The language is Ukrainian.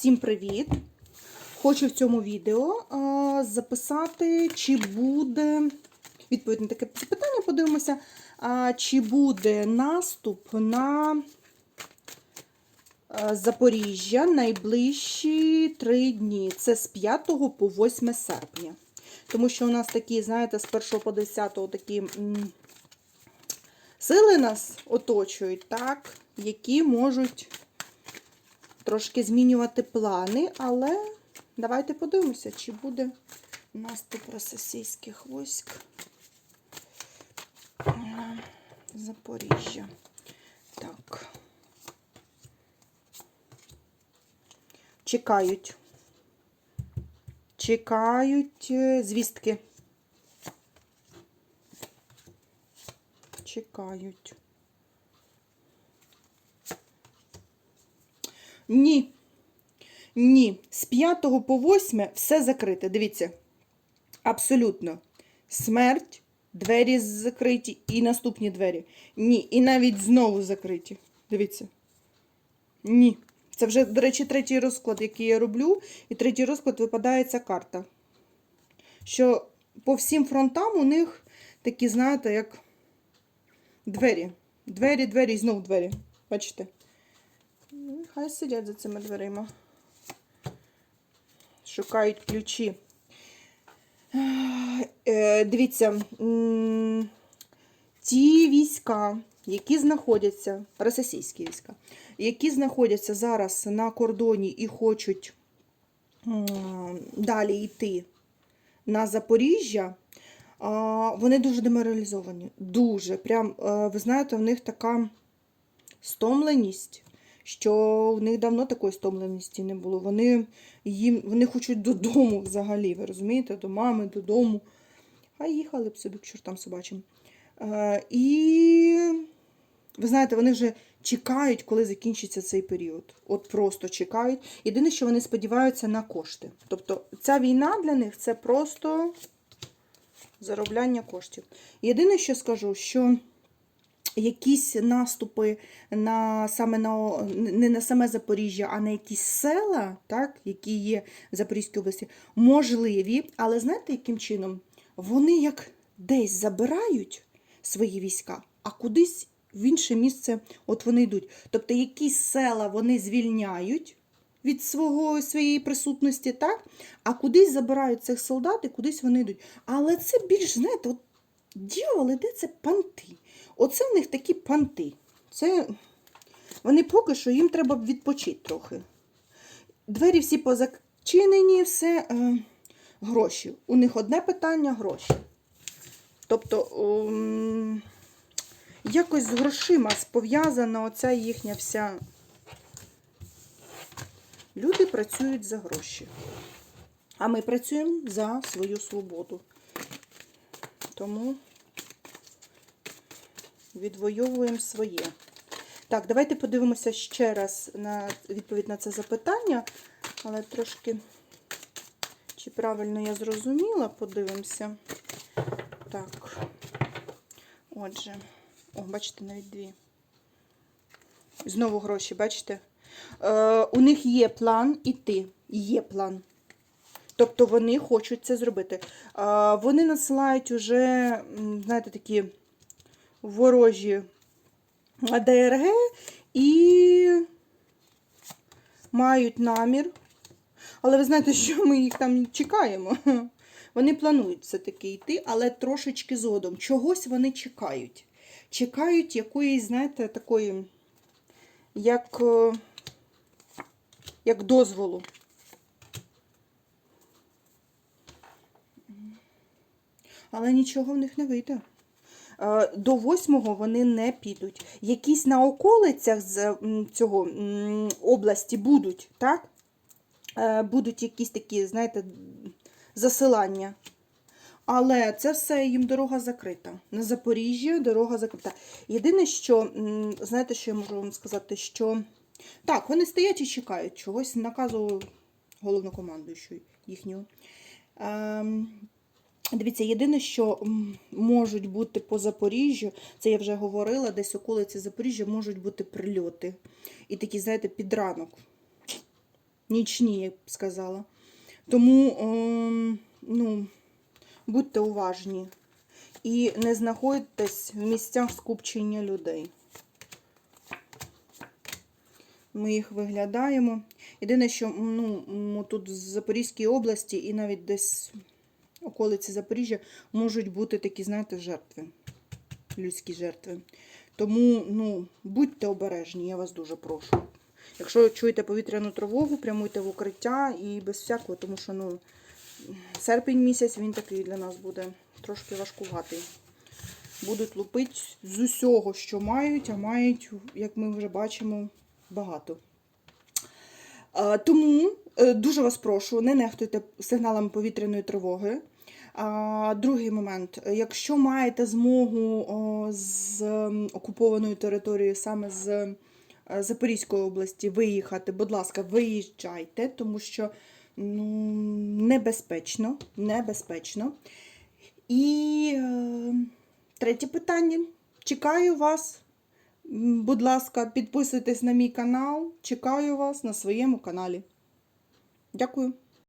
Всім привіт! Хочу в цьому відео записати, чи буде відповідь на таке запитання, подивимося, чи буде наступ на Запоріжжя найближчі три дні. Це з 5 по 8 серпня. Тому що у нас такі, знаєте, з 1 по 10 такі сили нас оточують, так, які можуть трошки змінювати плани, але давайте подивимося, чи буде наступ російських військ на Запоріжжя. Так. Чекають. Чекають е, звістки. Чекають. Ні. Ні. З 5 по 8 все закрите. Дивіться. Абсолютно. Смерть, двері закриті і наступні двері. Ні. І навіть знову закриті. Дивіться. Ні. Це вже, до речі, третій розклад, який я роблю. І третій розклад випадає ця карта. Що по всім фронтам у них такі, знаєте, як двері. Двері, двері і знову двері. Бачите? Хай сидять за цими дверима. Шукають ключі. Е, Дивіться, ті війська, які знаходяться, російські війська, які знаходяться зараз на кордоні і хочуть далі йти на Запоріжжя, вони дуже деморалізовані. Дуже. Прям, е, ви знаєте, в них така стомленість що в них давно такої стомленості не було. Вони їм, вони хочуть додому взагалі, ви розумієте, до мами, додому. А їхали б собі к чортам собачим. Е, і ви знаєте, вони вже чекають, коли закінчиться цей період. От просто чекають. Єдине, що вони сподіваються на кошти. Тобто ця війна для них це просто заробляння коштів. Єдине, що скажу, що якісь наступи на саме на не на саме Запоріжжя, а на якісь села, так, які є в Запорізькій області, можливі, але знаєте, яким чином? Вони як десь забирають свої війська, а кудись в інше місце от вони йдуть. Тобто якісь села вони звільняють від свого, своєї присутності, так? а кудись забирають цих солдат і кудись вони йдуть. Але це більш, знаєте, от дьявол іде це панти. Оце в них такі панти. Це вони поки що їм треба відпочити трохи. Двері всі позачинені, все е, гроші. У них одне питання гроші. Тобто, ом, якось з грошима пов'язана оця їхня вся. Люди працюють за гроші. А ми працюємо за свою свободу. Тому відвоюємо своє. Так, давайте подивимося ще раз на відповідь на це запитання, але трошки, чи правильно я зрозуміла, подивимося. Так, отже, о, бачите, навіть дві. Знову гроші, бачите? Е, У них є план іти. Є план. Тобто вони хочуть це зробити. Е, вони насилають уже, знаєте, такі ворожі ДРГ і мають намір. Але ви знаєте, що ми їх там чекаємо. Вони планують все-таки йти, але трошечки згодом. Чогось вони чекають. Чекають якоїсь, знаєте, такої, як, е, як дозволу. Але нічого в них не вийде. Е, До восьмого вони не підуть. Якісь на околицях з цього області будуть, так? Е, Будуть якісь такі, знаєте, засилання. Але це все їм дорога закрита. На Запоріжжя дорога закрита. Єдине, що, знаєте, що я можу вам сказати, що так, вони стоять і чекають чогось наказу головнокомандуючого їхнього. Дивіться, єдине, що можуть бути по Запоріжжю, це я вже говорила, десь околиці Запоріжжя можуть бути прильоти. І такі, знаєте, під ранок. нічні, я б сказала. Тому ем, ну, будьте уважні і не знаходьтесь в місцях скупчення людей. Ми їх виглядаємо. Єдине, що ну, тут в Запорізькій області і навіть десь околиці Запоріжжя можуть бути такі, знаєте, жертви, людські жертви. Тому ну, будьте обережні, я вас дуже прошу. Якщо чуєте повітряну тривогу, прямуйте в укриття і без всякого, тому що ну, серпень місяць він такий для нас буде трошки важкуватий. Будуть лупити з усього, що мають, а мають, як ми вже бачимо, багато. Тому е, дуже вас прошу, не нехтуйте сигналами повітряної тривоги. Другий момент. Якщо маєте змогу з окупованої території, саме з е, Запорізької області, виїхати, будь ласка, виїжджайте, тому що ну, небезпечно, небезпечно. І е, третє питання. Чекаю вас. Будь ласка, підписуйтесь на мій канал. Чекаю вас на своєму каналі. Дякую.